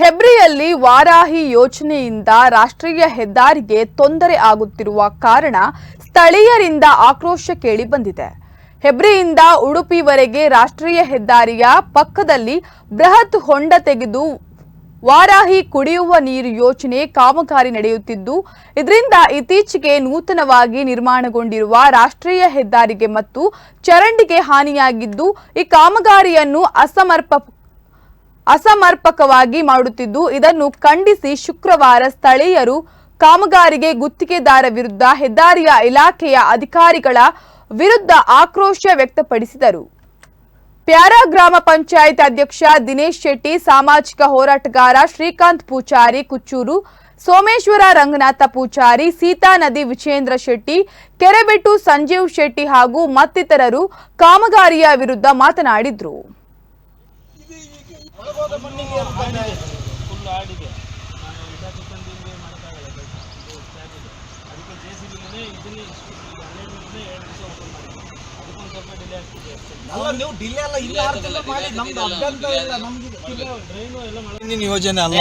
ಹೆಬ್ರಿಯಲ್ಲಿ ವಾರಾಹಿ ಯೋಜನೆಯಿಂದ ರಾಷ್ಟ್ರೀಯ ಹೆದ್ದಾರಿಗೆ ತೊಂದರೆ ಆಗುತ್ತಿರುವ ಕಾರಣ ಸ್ಥಳೀಯರಿಂದ ಆಕ್ರೋಶ ಕೇಳಿ ಬಂದಿದೆ. ಹೆಬ್ರಿಯಿಂದ ಉಡುಪಿವರೆಗೆ ರಾಷ್ಟ್ರೀಯ ಹೆದ್ದಾರಿಯ ಪಕ್ಕದಲ್ಲಿ ಬೃಹತ್ ಹೊಂಡ ತೆಗೆದು ವಾರಾಹಿ ಕುಡಿಯುವ ನೀರು ಯೋಜನೆ ಕಾಮಗಾರಿ ನಡೆಯುತ್ತಿದ್ದು, ಇದರಿಂದ ಇತ್ತೀಚೆಗೆ ನೂತನವಾಗಿ ನಿರ್ಮಾಣಗೊಂಡಿರುವ ರಾಷ್ಟ್ರೀಯ ಹೆದ್ದಾರಿಗೆ ಮತ್ತು ಚರಂಡಿಗೆ ಹಾನಿಯಾಗಿದ್ದು, ಈ ಕಾಮಗಾರಿಯನ್ನು ಅಸಮರ್ಪ ಅಸಮರ್ಪಕವಾಗಿ ಮಾಡುತ್ತಿದ್ದು, ಇದನ್ನು ಖಂಡಿಸಿ ಶುಕ್ರವಾರ ಸ್ಥಳೀಯರು ಕಾಮಗಾರಿಗೆ ಗುತ್ತಿಗೆದಾರ ವಿರುದ್ಧ ಹೆದ್ದಾರಿಯ ಇಲಾಖೆಯ ಅಧಿಕಾರಿಗಳ ವಿರುದ್ಧ ಆಕ್ರೋಶ ವ್ಯಕ್ತಪಡಿಸಿದರು. ಪ್ಯಾರಾ ಗ್ರಾಮ ಪಂಚಾಯತ್ ಅಧ್ಯಕ್ಷ ದಿನೇಶ್ ಶೆಟ್ಟಿ, ಸಾಮಾಜಿಕ ಹೋರಾಟಗಾರ ಶ್ರೀಕಾಂತ್ ಪೂಚಾರಿ ಕುಚ್ಚೂರು ಸೋಮೇಶ್ವರ ರಂಗನಾಥ ಪೂಚಾರಿ ಸೀತಾ ನದಿ ವಿಜೇಂದ್ರ ಶೆಟ್ಟಿ, ಕೆರೆಬೆಟ್ಟು ಸಂಜೀವ್ ಶೆಟ್ಟಿ ಹಾಗೂ ಮತ್ತಿತರರು ಕಾಮಗಾರಿಯ ವಿರುದ್ಧ ಮಾತನಾಡಿದ್ರು. ಫುಲ್ ಆಡಿದೆ. ನಾನು ಇದಾಗಿತ್ತಂದು ಇಲ್ಲಿ ಮಾಡೋಕ್ಕಾಗಲ್ಲ ಕೆಲಸ ಇದು ಸ್ಟ್ಯಾಕ್ ಅದಕ್ಕೆ ಜೆ ಸಿ ಬಿನೇ ಇದನ್ನೇ ಇಷ್ಟು ಹನ್ನೆರಡನೇ ಎರಡು ದಿವಸ ಓಪನ್ ಮಾಡಿದ್ದೆ ಅದಕ್ಕೊಂದು ಸ್ವಲ್ಪ ಡಿಲೇ ಆಗ್ತಿದೆ ಅಷ್ಟೇ. ಅಲ್ಲ ನೀವು ಡಿಲೇ ಅಲ್ಲ ಇಲ್ಲ ಅರ್ಥ ಮಾಡಿ ನಮ್ದು ಅಭ್ಯಂತರ ಇಲ್ಲ ನಮ್ಗೆ ಡ್ರೈನು ಎಲ್ಲ ಮಾಡಿ ಹಿಂದಿನ ಯೋಜನೆ ಅಲ್ಲ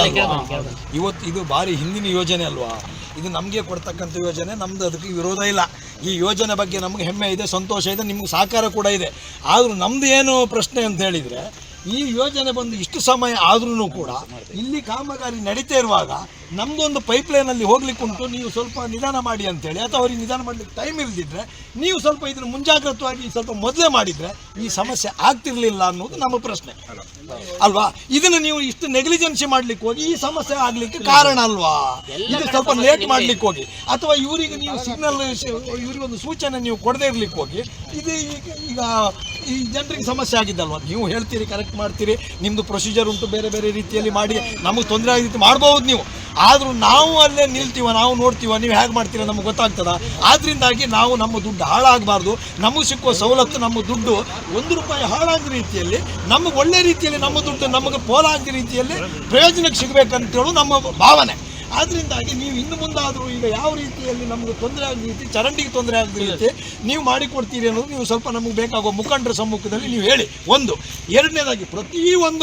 ಇವತ್ತು ಇದು ಭಾರಿ ಹಿಂದಿನ ಯೋಜನೆ ಅಲ್ವಾ? ಇದು ನಮಗೆ ಕೊಡ್ತಕ್ಕಂಥ ಯೋಜನೆ ನಮ್ದು ಅದಕ್ಕೆ ವಿರೋಧ ಇಲ್ಲ. ಈ ಯೋಜನೆ ಬಗ್ಗೆ ನಮಗೆ ಹೆಮ್ಮೆ ಇದೆ ಸಂತೋಷ ಇದೆ ನಿಮ್ಗೆ ಸಹಕಾರ ಕೂಡ ಇದೆ. ಆದರೂ ನಮ್ದು ಏನು ಪ್ರಶ್ನೆ ಅಂತ ಹೇಳಿದರೆ ಈ ಯೋಜನೆ ಬಂದು ಇಷ್ಟು ಸಮಯ ಆದ್ರೂ ಕೂಡ ಇಲ್ಲಿ ಕಾಮಗಾರಿ ನಡೀತಾ ಇರುವಾಗ ನಮ್ಮದೊಂದು ಪೈಪ್ಲೈನಲ್ಲಿ ಹೋಗ್ಲಿಕ್ಕೆ ಉಂಟು ನೀವು ಸ್ವಲ್ಪ ನಿಧಾನ ಮಾಡಿ ಅಂತೇಳಿ. ಅಥವಾ ಅವ್ರಿಗೆ ನಿಧಾನ ಮಾಡಲಿಕ್ಕೆ ಟೈಮ್ ಇಲ್ದಿದ್ರೆ ನೀವು ಸ್ವಲ್ಪ ಇದನ್ನು ಮುಂಜಾಗ್ರತವಾಗಿ ಸ್ವಲ್ಪ ಮೊದಲೇ ಮಾಡಿದರೆ ಈ ಸಮಸ್ಯೆ ಆಗ್ತಿರಲಿಲ್ಲ ಅನ್ನೋದು ನಮ್ಮ ಪ್ರಶ್ನೆ. ಅಲ್ವಾ? ಇದನ್ನು ನೀವು ಇಷ್ಟು ನೆಗ್ಲಿಜೆನ್ಸಿ ಮಾಡ್ಲಿಕ್ಕೆ ಹೋಗಿ ಈ ಸಮಸ್ಯೆ ಆಗಲಿಕ್ಕೆ ಕಾರಣ ಅಲ್ವಾ? ಇದು ಸ್ವಲ್ಪ ಲೇಟ್ ಮಾಡ್ಲಿಕ್ಕೆ ಹೋಗಿ. ಅಥವಾ ಇವರಿಗೆ ನೀವು ಸಿಗ್ನಲ್ ಇವರಿಗೆ ಒಂದು ಸೂಚನೆ ನೀವು ಕೊಡದೇ ಇರಲಿಕ್ಕೆ ಹೋಗಿ. ಇದು ಈಗ ಈಗ ಈ ಜನರಿಗೆ ಸಮಸ್ಯೆ ಆಗಿದ್ದಲ್ವ? ನೀವು ಹೇಳ್ತೀರಿ ಕರೆಕ್ಟ್ ಮಾಡ್ತೀರಿ. ನಿಮ್ಮದು ಪ್ರೊಸೀಜರ್ ಉಂಟು ಬೇರೆ ಬೇರೆ ರೀತಿಯಲ್ಲಿ ಮಾಡಿ. ನಮಗೆ ತೊಂದರೆ ಆದ ರೀತಿ ಮಾಡ್ಬೋದು ನೀವು. ಆದರೂ ನಾವು ಅಲ್ಲೇ ನಿಲ್ತೀವ, ನಾವು ನೋಡ್ತೀವ, ನೀವು ಹೇಗೆ ಮಾಡ್ತೀರ ನಮ್ಗೆ ಗೊತ್ತಾಗ್ತದ? ಆದ್ರಿಂದಾಗಿ ನಾವು ನಮ್ಮ ದುಡ್ಡು ಹಾಳಾಗಬಾರ್ದು, ನಮಗೆ ಸಿಕ್ಕುವ ಸವಲತ್ತು, ನಮ್ಮ ದುಡ್ಡು ಒಂದು ರೂಪಾಯಿ ಹಾಳಾಗದ ರೀತಿಯಲ್ಲಿ, ನಮಗೆ ಒಳ್ಳೆ ರೀತಿಯಲ್ಲಿ ನಮ್ಮ ದುಡ್ಡು ನಮಗೆ ಪೋಲಾಗದ ರೀತಿಯಲ್ಲಿ ಪ್ರಯೋಜನಕ್ಕೆ ಸಿಗಬೇಕಂತೇಳು ನಮ್ಮ ಭಾವನೆ. ಆದ್ರಿಂದಾಗಿ ನೀವು ಇನ್ನು ಮುಂದಾದರೂ ಈಗ ಯಾವ ರೀತಿಯಲ್ಲಿ ನಮಗೆ ತೊಂದರೆ ಆಗದ ರೀತಿ, ಚರಂಡಿಗೆ ತೊಂದರೆ ಆಗದ ರೀತಿ ನೀವು ಮಾಡಿಕೊಡ್ತೀರಿ ಅನ್ನೋದು ನೀವು ಸ್ವಲ್ಪ ನಮಗೆ ಬೇಕಾಗುವ ಮುಖಂಡರ ಸಮ್ಮುಖದಲ್ಲಿ ನೀವು ಹೇಳಿ. ಒಂದು. ಎರಡನೇದಾಗಿ ಪ್ರತಿಯೊಂದು